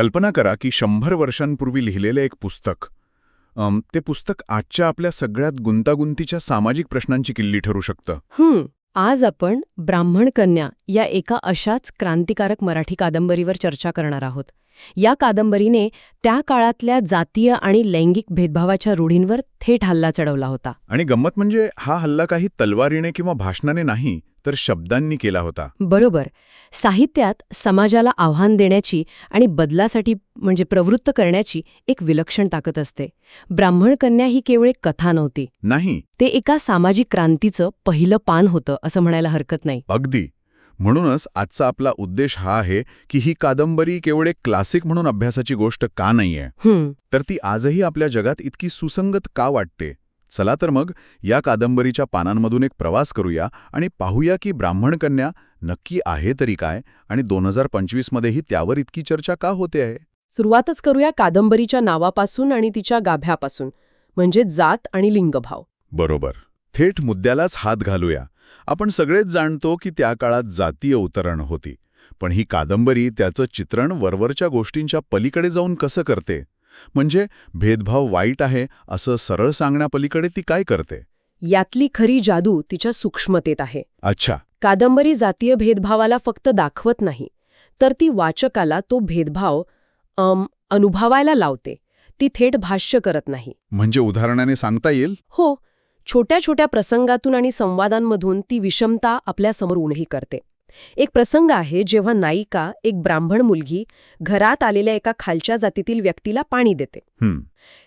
कल्पना करा की शंभर वर्षांपूर्वी लिहिलेलं एक पुस्तक. ते पुस्तक आजच्या आपल्या सगळ्यात गुंतागुंतीच्या सामाजिक प्रश्नांची किल्ली ठरू शकतं. हम्म आज आपण ब्राह्मण कन्या या एका अशाच क्रांतिकारक मराठी कादंबरीवर चर्चा करणार आहोत. या कादंबरीने त्या काळातल्या जातीय आणि लैंगिक भेदभावाच्या रूढींवर थेट हल्ला चढवला होता. आणि गंमत म्हणजे हा हल्ला काही तलवारीने किंवा भाषणाने नाही तर शब्दांनी केला होता. बरोबर. साहित्यात समाजाला आव्हान देण्याची आणि बदलासाठी म्हणजे प्रवृत्त करण्याची एक विलक्षण ताकद असते. ब्राह्मण कन्या ही केवळ एक कथा नव्हती. नाही. ते एका सामाजिक क्रांतीचं पहिलं पान होतं असं म्हणायला हरकत नाही. अगदी. म्हणूनच आजचा आपला उद्देश हा आहे की ही कादंबरी केवळ एक क्लासिक म्हणून अभ्यासाची गोष्ट का नाहीये? हं, तर ती आजही आपल्या जगात इतकी सुसंगत का वाटते? चला तर मग या कादंबरीच्या पानांमधून एक प्रवास करूया आणि पाहूया की ब्राह्मण कन्या नक्की आहे तरी काय आणि दोन हजार पंचवीसमध्येही त्यावर इतकी चर्चा का होते आहे? सुरुवातच करूया कादंबरीच्या नावापासून आणि तिच्या गाभ्यापासून म्हणजे जात आणि लिंगभाव. बरोबर. थेट मुद्द्यालाच हात घालूया. आपण सगळेच जाणतो की त्या काळात जातीय उतरण होती. पण ही कादंबरी त्याचं चित्रण वरवरच्या गोष्टींच्या पलीकडे जाऊन कसं करते? म्हणजे भेदभाव वाईट आहे असं सरळ सांगण्यापलीकडे ती काय करते? यातली खरी जादू तिच्या सूक्ष्मतेत आहे. अच्छा. कादंबरी जातीय भेदभावाला फक्त दाखवत नाही तर ती वाचकाला तो भेदभाव अनुभवायला लावते. ती थेट भाष्य करत नाही. म्हणजे उदाहरणाने सांगता येईल? हो छोट्या छोट्या प्रसंगातून आणि संवादांमधून ती विषमता आपल्यासमोर उणही करते. एक प्रसंग आहे जेव्हा नायिका एक ब्राह्मण मुलगी घरात आलेल्या एका खालच्या जातीतील व्यक्तीला पाणी देते.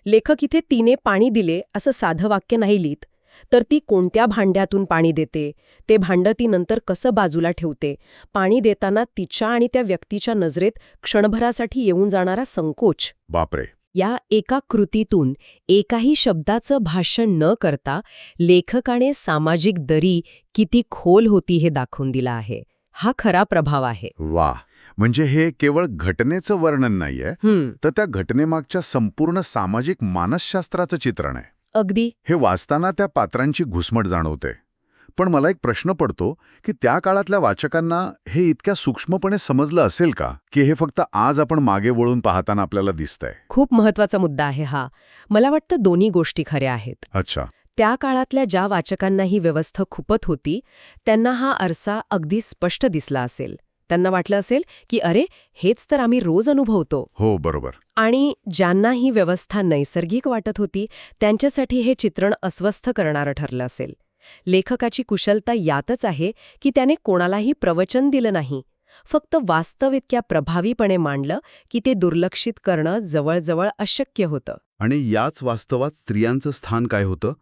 लेखक इथे तिने पाणी दिले असं साधं वाक्य नाही लिहित तर ती कोणत्या भांड्यातून पाणी देते ते भांडं ती नंतर कसं बाजूला ठेवते पाणी देताना तिच्या आणि त्या व्यक्तीच्या नजरेत क्षणभरासाठी येऊन जाणारा संकोच. बापरे! या एका कृतीतून एकाही शब्दाचं भाषण न करता लेखकाने सामाजिक दरी किती खोल होती हे दाखवून दिला आहे. हा खरा प्रभाव आहे. वा म्हणजे हे केवळ घटनेचं वर्णन नाहीये तर त्या घटनेमागच्या संपूर्ण सामाजिक मानसशास्त्राचं चित्रण आहे. अगदी. हे वाचताना त्या पात्रांची घुसमट जाणवते. पण मला एक प्रश्न पडतो की त्या काळातल्या वाचकांना हे इतक्या सूक्ष्मपणे समजलं असेल का की हे फक्त आज आपण मागे वळून पाहताना आपल्याला दिसतंय? खूप महत्त्वाचा मुद्दा आहे हा. मला वाटतं दोन्ही गोष्टी खऱ्या आहेत. अच्छा. त्या काळातल्या ज्या वाचकांना ही व्यवस्था खुपत होती त्यांना हा आरसा अगदी स्पष्ट दिसला असेल. त्यांना वाटलं असेल की अरे हेच तर आम्ही रोज अनुभवतो. हो बरोबर. आणि ज्यांना ही व्यवस्था नैसर्गिक वाटत होती त्यांच्यासाठी हे चित्रण अस्वस्थ करणारं ठरलं असेल. लेखकाची कुशलता यातच आहे की त्याने कोणालाही प्रवचन दिलं नाही. फक्त वास्तव इतक्या प्रभावीपणे मांडलं की ते दुर्लक्षित करणं जवळजवळ अशक्य होतं. आणि याच वास्तवात स्त्रियांचं स्थान काय होतं?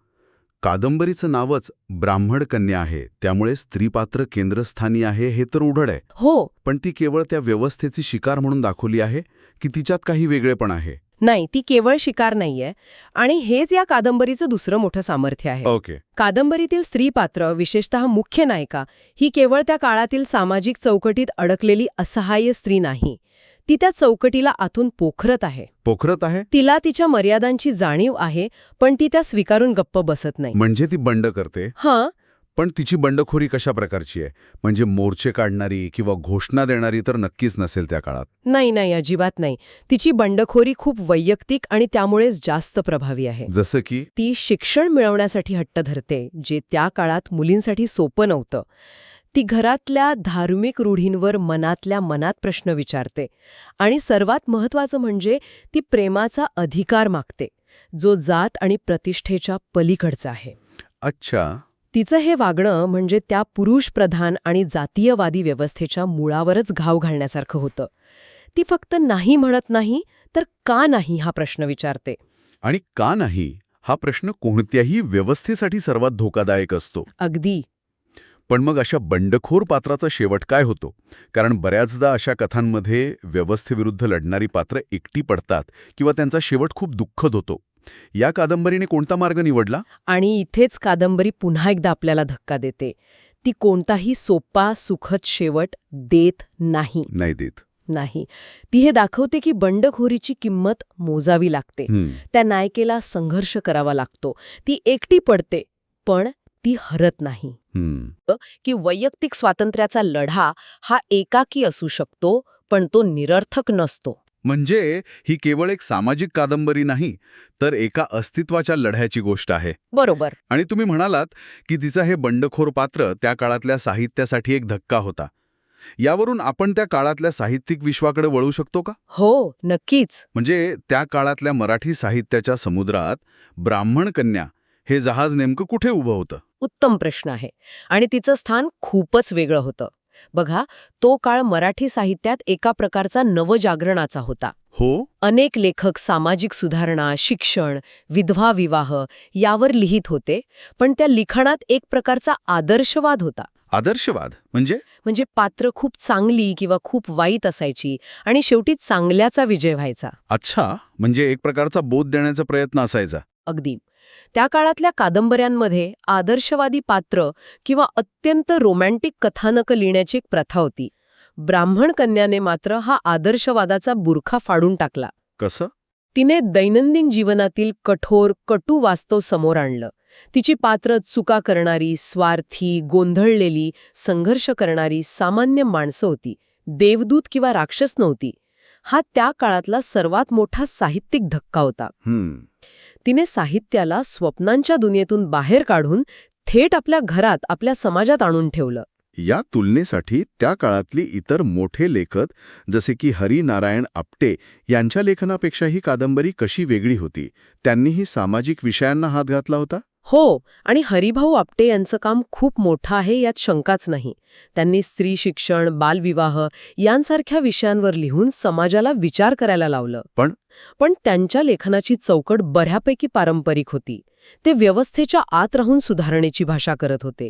कादंबरीचं नावच ब्राह्मण कन्या आहे त्यामुळे स्त्रीपात्र केंद्रस्थानी आहे हे तर उघड आहे. हो. पण ती केवळ त्या व्यवस्थेची शिकार म्हणून दाखवली आहे की तिच्यात काही वेगळेपण आहे? नाही ती केवळ शिकार नाहीये. आणि हेच या कादंबरीचं दुसरं मोठं सामर्थ्य आहे. ओके. कादंबरीतील स्त्रीपात्र विशेषतः मुख्य नायिका ही केवळ त्या काळातील सामाजिक चौकटीत अडकलेली असहाय्य स्त्री नाही. ती त्या चौकटीला आतून पोखरत आहे. पोखरत आहे? तिला तिच्या मर्यादांची जाणीव आहे पण ती त्या स्वीकारून गप्प बसत नाही. म्हणजे ती बंड करते? हां पण तिची बंडखोरी कशा प्रकारची आहे? म्हणजे मोर्चे काढणारी किंवा घोषणा देणारी तर नक्कीच नसेल त्या काळात. नाही नाही अजिबात नाही. तिची बंडखोरी खूप वैयक्तिक आणि त्यामुळेच जास्त प्रभावी आहे. जसं की? ती शिक्षण मिळवण्यासाठी हट्ट धरते जे त्या काळात मुलींसाठी सोपं नव्हतं. ती घरातल्या धार्मिक रूढींवर मनातल्या मनात प्रश्न विचारते आणि सर्वात महत्वाचं म्हणजे ती प्रेमाचा अधिकार मागते जो जात आणि प्रतिष्ठेच्या पलीकडचा आहे. अच्छा. तिचं हे वागणं म्हणजे त्या पुरुषप्रधान आणि जातीयवादी व्यवस्थेच्या मुळावरच घाव घालण्यासारखं होतं. ती फक्त नाही म्हणत नाही तर का नाही हा प्रश्न विचारते? आणि का नाही हा प्रश्न कोणत्याही व्यवस्थेसाठी सर्वात धोकादायक असतो. अगदी. पण मग अशा बंडखोर पात्राचा शेवट काय होतो? कारण बऱ्याचदा अशा कथांमध्ये व्यवस्थेविरुद्ध लढणारी पात्र एकटी पडतात किंवा त्यांचा शेवट खूप दुःखद होतो. या कादंबरीने कोणता मार्ग निवडला? आणि इथेच कादंबरी पुन्हा एकदा आपल्याला धक्का देते. ती कोणताही सोपा सुखद शेवट देत नाही. नाही देत. नाही. ती हे दाखवते की बंडखोरीची किंमत मोजावी लागते. त्या नायिकेला संघर्ष करावा लागतो. ती एकटी पडते पण ती हरत नाही. की वैयक्तिक स्वातंत्र्याचा लढा हा एकाकी असू शकतो पण तो निरर्थक नसतो. म्हणजे ही केवळ एक सामाजिक कादंबरी नाही तर एका अस्तित्वाच्या लढ्याची गोष्ट आहे. बरोबर. आणि तुम्ही म्हणालात की तिचं हे बंडखोर पात्र त्या काळातल्या साहित्यासाठी एक धक्का होता. यावरून आपण त्या काळातल्या साहित्यिक विश्वाकडे वळू शकतो का? हो नक्कीच. म्हणजे त्या काळातल्या मराठी साहित्याच्या समुद्रात ब्राह्मण कन्या हे जहाज नेमकं कुठे उभं होतं? उत्तम प्रश्न आहे. आणि तिचं स्थान खूपच वेगळं होतं. बघा तो काळ मराठी साहित्यात एका प्रकारचा नवजागरणाचा होता. हो? अनेक लेखक सामाजिक सुधारणा शिक्षण विधवा विवाह यावर लिहित होते पण त्या लिखाणात एक प्रकारचा आदर्शवाद होता. आदर्शवाद? म्हणजे? म्हणजे पात्र खूप चांगली किंवा खूप वाईट असायची आणि शेवटी चांगल्याचा विजय व्हायचा. अच्छा म्हणजे एक प्रकारचा बोध देण्याचा प्रयत्न असायचा. अगदी. त्या काळातल्या कादंबऱ्यांमध्ये आदर्शवादी पात्र किंवा अत्यंत रोमॅन्टिक कथानकं लिहिण्याची एक प्रथा होती. ब्राह्मण कन्याने मात्र हा आदर्शवादाचा बुरखा फाडून टाकला. कसं? तिने दैनंदिन जीवनातील कठोर कटू वास्तव समोर आणलं. तिची पात्र चुका करणारी स्वार्थी गोंधळलेली संघर्ष करणारी सामान्य माणसं होती. देवदूत किंवा राक्षस नव्हती. हा त्या काळातला सर्वात मोठा साहित्यिक धक्का होता. तिने साहित्याला स्वप्नांच्या दुनियेतून बाहेर काढून थेट आपल्या घरात आपल्या समाजात आणून ठेवलं. या तुलनेसाठी त्या काळातली इतर मोठे लेखक जसे की हरिनारायण आपटे यांच्या लेखनापेक्षा ही कादंबरी कशी वेगळी होती? त्यांनीही सामाजिक विषयांना हात घातला होता? हो आणि हरिभाऊ आपटे यांचं काम खूप मोठं आहे यात शंकाच नाही. त्यांनी स्त्री शिक्षण बालविवाह यांसारख्या विषयांवर लिहून समाजाला विचार करायला लावलं. पण? पण त्यांच्या लेखनाची चौकट बऱ्यापैकी पारंपरिक होती. ते व्यवस्थेच्या आत राहून सुधारणेची भाषा करत होते.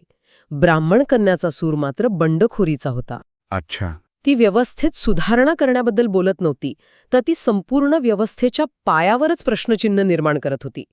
ब्राह्मण कन्याचा सूर मात्र बंडखोरीचा होता. अच्छा. ती व्यवस्थेत सुधारणा करण्याबद्दल बोलत नव्हती तर ती संपूर्ण व्यवस्थेच्या पायावरच प्रश्नचिन्ह निर्माण करत होती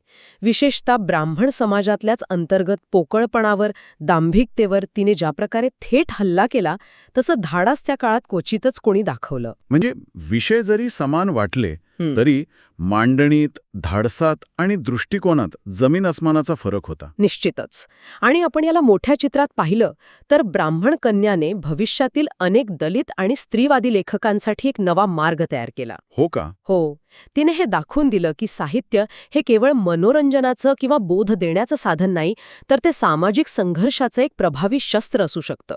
विशेषतः ब्राह्मण समाजातल्याच अंतर्गत पोकळपणावर दांभिकतेवर तिने ज्या प्रकारे थेट हल्ला केला तसं धाडास त्या काळात क्वचितच कोणी दाखवलं म्हणजे विषय जरी समान वाटले. तरी मांडणीत धाडसात आणि दृष्टिकोनात जमीन अस्मानाचा फरक होता. निश्चितच. आणि आपण याला मोठ्या चित्रात पाहिलं तर ब्राह्मण कन्याने भविष्यातील अनेक दलित आणि स्त्रीवादी लेखकांसाठी एक नवा मार्ग तयार केला. हो का? हो. तिने हे दाखवून दिलं की साहित्य हे केवळ मनोरंजनाचं किंवा बोध देण्याचं साधन नाही तर ते सामाजिक संघर्षाचं एक प्रभावी शस्त्र असू शकतं.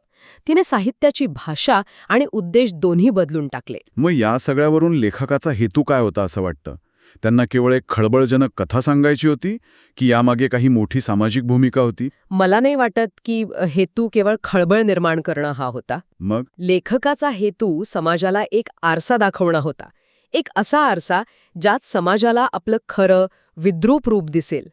तिने साहित्याची भाषा आणि उद्देश दोन्ही बदलून टाकले. मग या सगळ्यावरून लेखकाचा हेतू काय होता असं वाटतं? त्यांना केवळ एक खळबळजनक कथा सांगायची होती की यामागे काही मोठी सामाजिक भूमिका होती? मला नाही वाटत की हेतू केवळ खळबळ निर्माण करणं हा होता. मग? लेखकाचा हेतू समाजाला एक आरसा दाखवणं होता. एक असा आरसा ज्यात समाजाला आपलं खरं विद्रूप रूप दिसेल.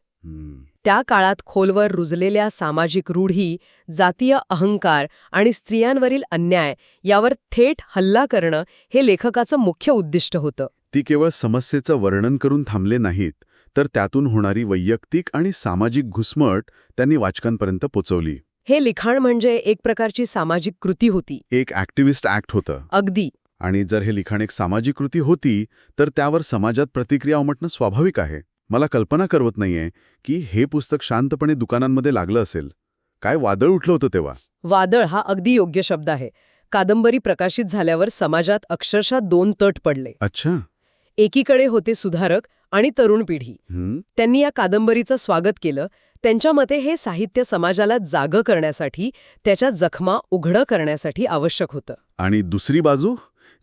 त्या काळात खोलवर रुजलेल्या सामाजिक रूढी जातीय अहंकार आणि स्त्रियांवरील अन्याय यावर थेट हल्ला करणं हे लेखकाचं मुख्य उद्दिष्ट होतं. ती केवळ समस्येचं वर्णन करून थांबले नाहीत तर त्यातून होणारी वैयक्तिक आणि सामाजिक घुसमट त्यांनी वाचकांपर्यंत पोचवली. हे लिखाण म्हणजे एक प्रकारची सामाजिक कृती होती. एक ॲक्टिव्हिस्ट ॲक्ट होतं. अगदी. आणि जर हे लिखाण एक सामाजिक कृती होती तर त्यावर समाजात प्रतिक्रिया उमटणं स्वाभाविक आहे. मला कल्पना करवत नाहीये की हे पुस्तक शांतपणे दुकानांमध्ये लागलं असेल. काय वादळ उठलं होतं तेव्हा? वादळ हा अगदी योग्य शब्द आहे. कादंबरी प्रकाशित झाल्यावर समाजात अक्षरशः दोन तट पडले. अच्छा. एकीकडे होते सुधारक आणि तरुण पिढी. त्यांनी या कादंबरीचं स्वागत केलं. त्यांच्या मते हे साहित्य समाजाला जागं करण्यासाठी त्याच्या जखमा उघडं करण्यासाठी आवश्यक होतं. आणि दुसरी बाजू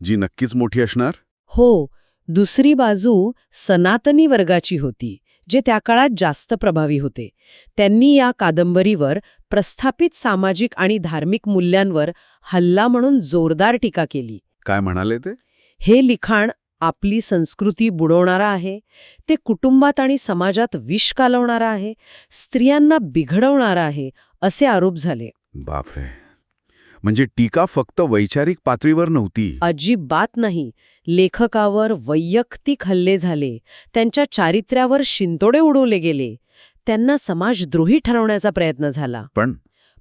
जी नक्कीच मोठी असणार? हो दुसरी बाजू सनातनी वर्गाची होती जे त्या काळात जास्त प्रभावी होते. त्यांनी या कादंबरीवर प्रस्थापित सामाजिक आणि धार्मिक मूल्यांवर हल्ला म्हणून जोरदार टीका केली. काय म्हणाले ते? हे लिखाण आपली संस्कृती बुडवणारा आहे ते कुटुंबात आणि समाजात विष कालवणारा आहे स्त्रियांना बिघडवणारा आहे असे आरोप झाले. बापरे. म्हणजे टीका फक्त वैचारिक पातळीवर नव्हती? अजिबात नाही. लेखकावर वैयक्तिक हल्ले झाले. त्यांच्या चारित्र्यावर शिंतोडे उडवले गेले. त्यांना समाजद्रोही ठरवण्याचा प्रयत्न झाला. पण?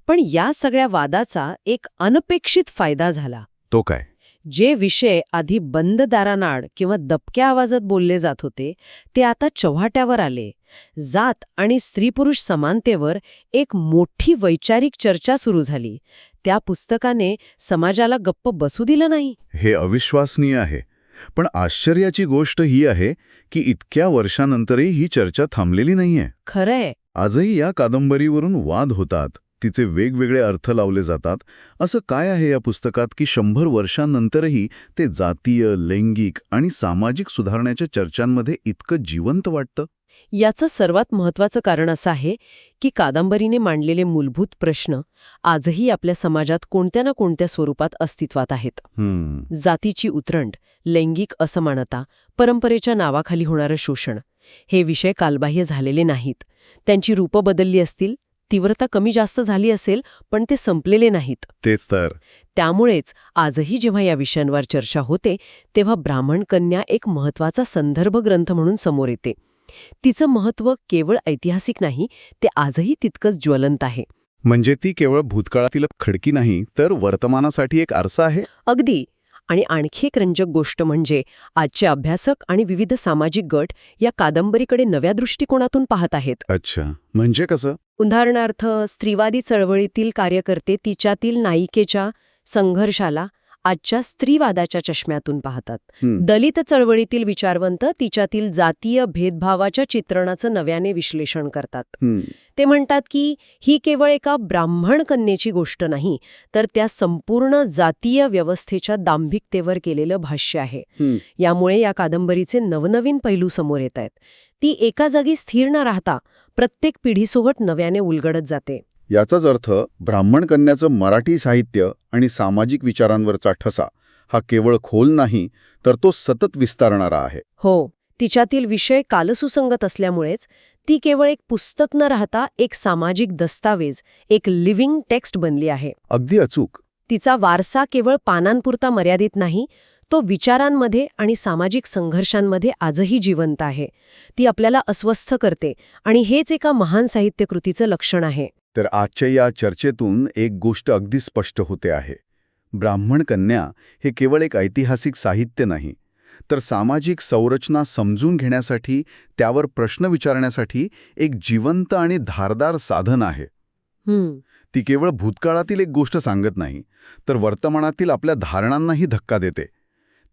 पण या सगळ्या वादाचा एक अनपेक्षित फायदा झाला. तो काय? जे विषय आधी बंद दारानाड किंवा दबक्या आवाजात बोलले जात होते ते आता चव्हाट्यावर आले. जात आणि स्त्री-पुरुष समानतेवर एक मोठी वैचारिक चर्चा सुरू झाली. त्या पुस्तकाने समाजाला गप्प बसू दिलं नाही. हे अविश्वसनीय आहे. पण आश्चर्याची गोष्ट ही आहे की इतक्या वर्षानंतरही ही चर्चा थांबलेली नाहीये. खरंय. आजही या कादंबरीवरून वाद होतात. तिचे वेगवेगळे अर्थ लावले जातात. असं काय आहे या पुस्तकात की शंभर वर्षांनंतरही ते जातीय लैंगिक आणि सामाजिक सुधारण्याच्या चर्चांमध्ये इतकं जिवंत वाटतं? याचं सर्वात महत्वाचं कारण असं आहे की कादंबरीने मांडलेले मूलभूत प्रश्न आजही आपल्या समाजात कोणत्या ना कोणत्या स्वरूपात अस्तित्वात आहेत. जातीची उतरंड लैंगिक असमानता परंपरेच्या नावाखाली होणारं शोषण हे विषय कालबाह्य झालेले नाहीत. त्यांची रूपं बदलली असतील? तीव्रता कमी जास्त झाली असेल पण ते संपलेले नाहीत. तेच तर. त्यामुळेच आजही जेव्हा या विषयांवर चर्चा होते तेव्हा ब्राह्मण कन्या एक महत्त्वाचा संदर्भ ग्रंथ म्हणून समोर येते. तिचं महत्त्व केवळ ऐतिहासिक नाही ते आजही तितकंच ज्वलंत आहे. म्हणजे ती केवळ भूतकाळातील खडकी नाही तर वर्तमानासाठी एक आरसा आहे? अगदी. आणि आणखी एक रंजक गोष्ट म्हणजे आजचे अभ्यासक आणि विविध सामाजिक गट या कादंबरीकडे नव्या दृष्टिकोनातून पाहत आहेत. अच्छा. म्हणजे कसं? उदाहरणार्थ स्त्रीवादी चळवळीतील कार्यकर्ते तिच्यातील नायिकेच्या संघर्षाला आजच्या स्त्रीवादाच्या चष्म्यातून पाहतात. दलित चळवळीतील विचारवंत तिच्यातील जातीय भेदभावाच्या चित्रणाचं नव्याने विश्लेषण करतात. ते म्हणतात की ही केवळ एका ब्राह्मण कन्येची गोष्ट नाही तर त्या संपूर्ण जातीय व्यवस्थेच्या दांभिकतेवर केलेलं भाष्य आहे. यामुळे या कादंबरीचे नवनवीन पैलू समोर येत आहेत ती एका जागी स्थिर न राहता प्रत्येक पिढीसोबत नव्याने उलगडत जाते. याचाच अर्थ ब्राह्मण कन्याचं मराठी साहित्य आणि सामाजिक विचारांवरचा ठसा हा केवळ खोल नाही तर तो सतत विस्तारणारा आहे. हो तिच्यातील विषय कालसुसंगत असल्यामुळेच ती केवळ एक पुस्तक न राहता एक सामाजिक दस्तावेज एक लिव्हिंग टेक्स्ट बनली आहे. अगदी अचूक. तिचा वारसा केवळ पानांपुरता मर्यादित नाही तो विचारांमध्ये आणि सामाजिक संघर्षांमध्ये आजही जिवंत आहे. ती आपल्याला अस्वस्थ करते आणि हेच एका महान साहित्यकृतीचं लक्षण आहे. तर आजच्या या चर्चेतून एक गोष्ट अगदी स्पष्ट होते आहे. ब्राह्मण कन्या हे केवळ एक ऐतिहासिक साहित्य नाही तर सामाजिक संरचना समजून घेण्यासाठी त्यावर प्रश्न विचारण्यासाठी एक जिवंत आणि धारदार साधन आहे. ती केवळ भूतकाळातील एक गोष्ट सांगत नाही तर वर्तमानातील आपल्या धारणांनाही धक्का देते.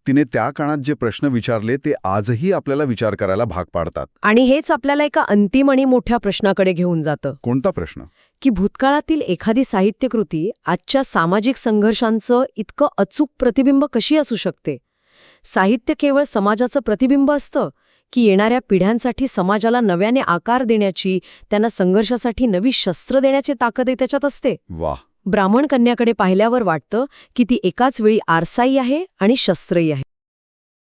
तिने त्या काळात जे प्रश्न विचारले ते आजही आपल्याला विचार करायला भाग पाडतात. आणि हेच आपल्याला एका अंतिम आणि मोठ्या प्रश्नाकडे घेऊन जातं. कोणता प्रश्न? की भूतकाळातील एखादी साहित्यकृती आजच्या सामाजिक संघर्षांचं इतकं अचूक प्रतिबिंब कशी असू शकते? साहित्य केवळ समाजाचं प्रतिबिंब असतं की येणाऱ्या पिढ्यांसाठी समाजाला नव्याने आकार देण्याची त्यांना संघर्षासाठी नवी शस्त्र देण्याची ताकदही त्याच्यात असते? वाह! ब्राह्मण कन्याकडे पाहिल्यावर वाटतं की ती एकाच वेळी आरसाई आहे आणि शस्त्रही आहे.